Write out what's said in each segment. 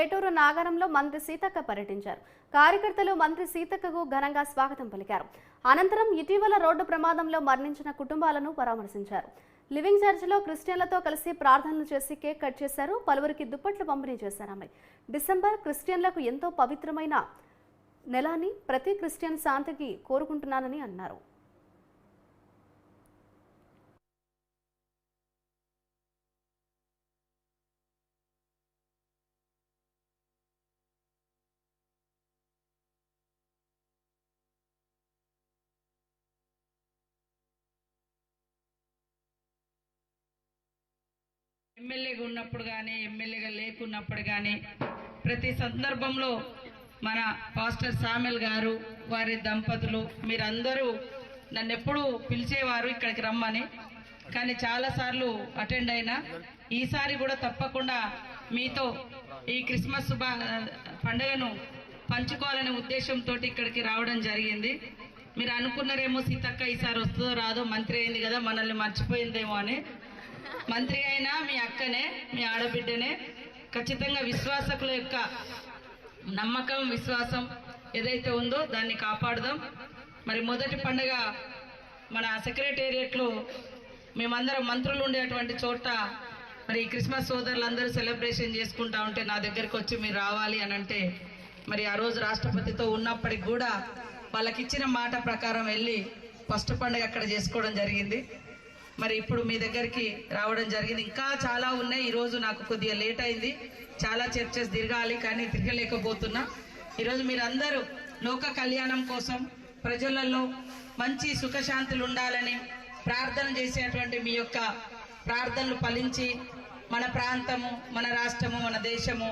ఏటూరు నాగరంలో మంత్రి సీతక్క పర్యటించారు. కార్యకర్తలు మంత్రి సీతక్కకు ఘనంగా స్వాగతం పలికారు. అనంతరం ఇటీవల రోడ్డు ప్రమాదంలో మరణించిన కుటుంబాలను పరామర్శించారు. లివింగ్ చర్చిలో క్రిస్టియన్లతో కలిసి ప్రార్థనలు చేసి కేక్ కట్ చేశారు. పలువురికి దుప్పట్లు పంపిణీ చేశారు ఆమె. డిసెంబర్ క్రిస్టియన్లకు ఎంతో పవిత్రమైన నెలాని ప్రతి క్రిస్టియన్ శాంతికి కోరుకుంటున్నానని అన్నారు. ఎమ్మెల్యేగా ఉన్నప్పుడు కానీ ఎమ్మెల్యేగా లేకున్నప్పుడు కానీ ప్రతి సందర్భంలో మన పాస్టర్ సామెల్ గారు వారి దంపతులు మీరందరూ నన్ను ఎప్పుడూ పిలిచేవారు ఇక్కడికి రమ్మని. కానీ చాలాసార్లు అటెండ్ అయినా ఈసారి కూడా తప్పకుండా మీతో ఈ క్రిస్మస్ శుభ పండుగను పంచుకోవాలనే ఉద్దేశంతో ఇక్కడికి రావడం జరిగింది. మీరు అనుకున్నారేమో సీతక్క ఈసారి వస్తుందో రాదో మంత్రి అయింది కదా మనల్ని మర్చిపోయిందేమో అని. మంత్రి అయినా మీ అక్కనే మీ ఆడబిడ్డనే ఖచ్చితంగా విశ్వాసకుల యొక్క నమ్మకం విశ్వాసం ఏదైతే ఉందో దాన్ని కాపాడదాం. మరి మొదటి పండుగ మన సెక్రటేరియట్లో మేమందరం మంత్రులు ఉండేటువంటి చోట మరి క్రిస్మస్ సోదరులు అందరూ సెలబ్రేషన్ చేసుకుంటా ఉంటే నా దగ్గరికి వచ్చి మీరు రావాలి అని అంటే మరి ఆ రోజు రాష్ట్రపతితో ఉన్నప్పటికి కూడా వాళ్ళకి ఇచ్చిన మాట ప్రకారం వెళ్ళి ఫస్ట్ పండుగ అక్కడ చేసుకోవడం జరిగింది. మరి ఇప్పుడు మీ దగ్గరికి రావడం జరిగింది. ఇంకా చాలా ఉన్నాయి. ఈరోజు నాకు కొద్దిగా లేట్ అయింది. చాలా చర్చస్ తిరగాలి కానీ తిరగలేకపోతున్నా. ఈరోజు మీరందరూ లోక కళ్యాణం కోసం ప్రజలలో మంచి సుఖశాంతులు ఉండాలని ప్రార్థన చేసేటువంటి మీ యొక్క ప్రార్థనలు ఫలించి మన ప్రాంతము మన రాష్ట్రము మన దేశము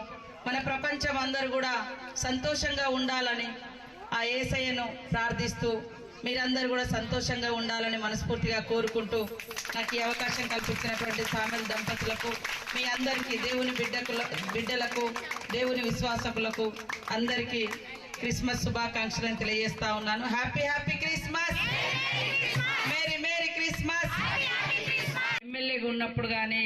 మన ప్రపంచం అందరూ కూడా సంతోషంగా ఉండాలని ఆ ఏసయ్యను ప్రార్థిస్తూ మీరందరూ కూడా సంతోషంగా ఉండాలని మనస్ఫూర్తిగా కోరుకుంటూ నాకు ఈ అవకాశం కల్పించినటువంటి సామెల దంపతులకు మీ అందరికీ దేవుని బిడ్డకుల బిడ్డలకు దేవుని విశ్వాసకులకు అందరికీ క్రిస్మస్ శుభాకాంక్షలను తెలియజేస్తా ఉన్నాను. Happy happy Christmas! Merry merry Christmas ఎమ్మెల్యేగా ఉన్నప్పుడు కానీ